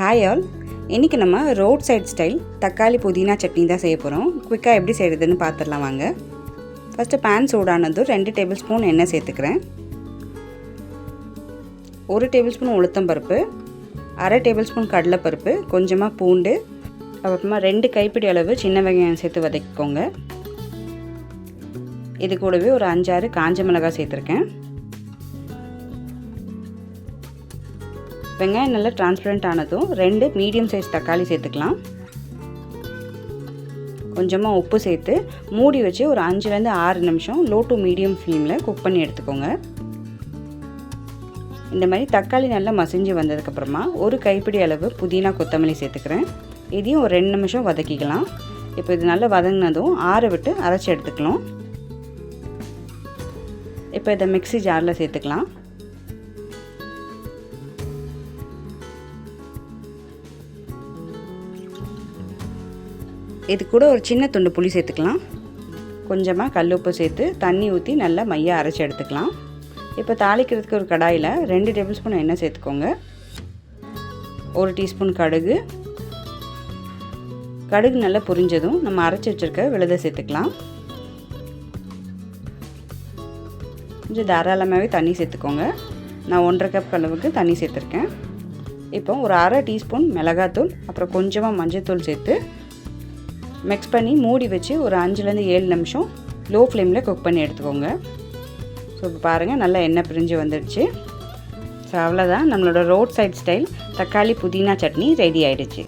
Hi all இன்றைக்கி நம்ம road side style தக்காளி புதினா சட்னி தான் செய்ய போகிறோம் குயிக்காக எப்படி செய்கிறதுன்னு பார்த்துடலாம் வாங்க. ஃபஸ்ட்டு பேன் சூடானதும் ரெண்டு டேபிள் ஸ்பூன் எண்ணெய் சேர்த்துக்கிறேன். ஒரு டேபிள் ஸ்பூன் உளுத்தம் பருப்பு அரை டேபிள் ஸ்பூன் கடலைப்பருப்பு கொஞ்சமாக பூண்டு அப்புறமா ரெண்டு கைப்பிடி அளவு சின்ன வெங்காயம் சேர்த்து வதக்கிக்கோங்க. இது கூடவே ஒரு அஞ்சாறு காஞ்ச மிளகாய் சேர்த்துருக்கேன். வெங்காயம் நல்லா டிரான்ஸ்பரண்ட் ஆனதும் ரெண்டு மீடியம் சைஸ் தக்காளி சேர்த்துக்கலாம். கொஞ்சமாக உப்பு சேர்த்து மூடி வச்சு ஒரு அஞ்சுலேருந்து ஆறு நிமிஷம் லோ டு மீடியம் ஃப்ளேமில் குக் பண்ணி எடுத்துக்கோங்க. இந்த மாதிரி தக்காளி நல்லா மசிஞ்சு வந்ததுக்கப்புறமா ஒரு கைப்பிடி அளவு புதினா கொத்தமல்லி சேர்த்துக்கிறேன். இதையும் ஒரு ரெண்டு நிமிஷம் வதக்கிக்கலாம். இப்போ இது நல்லா வதங்கினதும் ஆற விட்டு அரைச்சி எடுத்துக்கலாம். இப்போ இதை மிக்ஸி ஜாரில் சேர்த்துக்கலாம். இது கூட ஒரு சின்ன துண்டு புளி சேர்த்துக்கலாம். கொஞ்சமாக கல் உப்பு சேர்த்து தண்ணி ஊற்றி நல்லா மையாக அரைச்சி எடுத்துக்கலாம். இப்போ தாளிக்கிறதுக்கு ஒரு கடாயில் ரெண்டு டேபிள் ஸ்பூன் எண்ணெய் சேர்த்துக்கோங்க. ஒரு டீஸ்பூன் கடுகு. கடுகு நல்லா புரிஞ்சதும் நம்ம அரைச்சி வச்சுருக்க விழுதை சேர்த்துக்கலாம். கொஞ்சம் தாராளமாகவே தண்ணி சேர்த்துக்கோங்க. நான் ஒன்றரை கப் அளவுக்கு தண்ணி சேர்த்துருக்கேன். இப்போ ஒரு அரை டீஸ்பூன் மிளகாத்தூள் அப்புறம் கொஞ்சமாக மஞ்சள்தூள் சேர்த்து மிக்ஸ் பண்ணி மூடி வச்சு ஒரு அஞ்சுலேருந்து ஏழு நிமிஷம் லோ ஃப்ளேமில் குக் பண்ணி எடுத்துக்கோங்க. ஸோ இப்போ பாருங்கள் நல்லா எண்ணெய் பிரிஞ்சு வந்துடுச்சு. ஸோ அவ்வளோதான் நம்மளோட ரோட் சைட் ஸ்டைல் தக்காளி புதினா சட்னி ரெடி ஆகிடுச்சு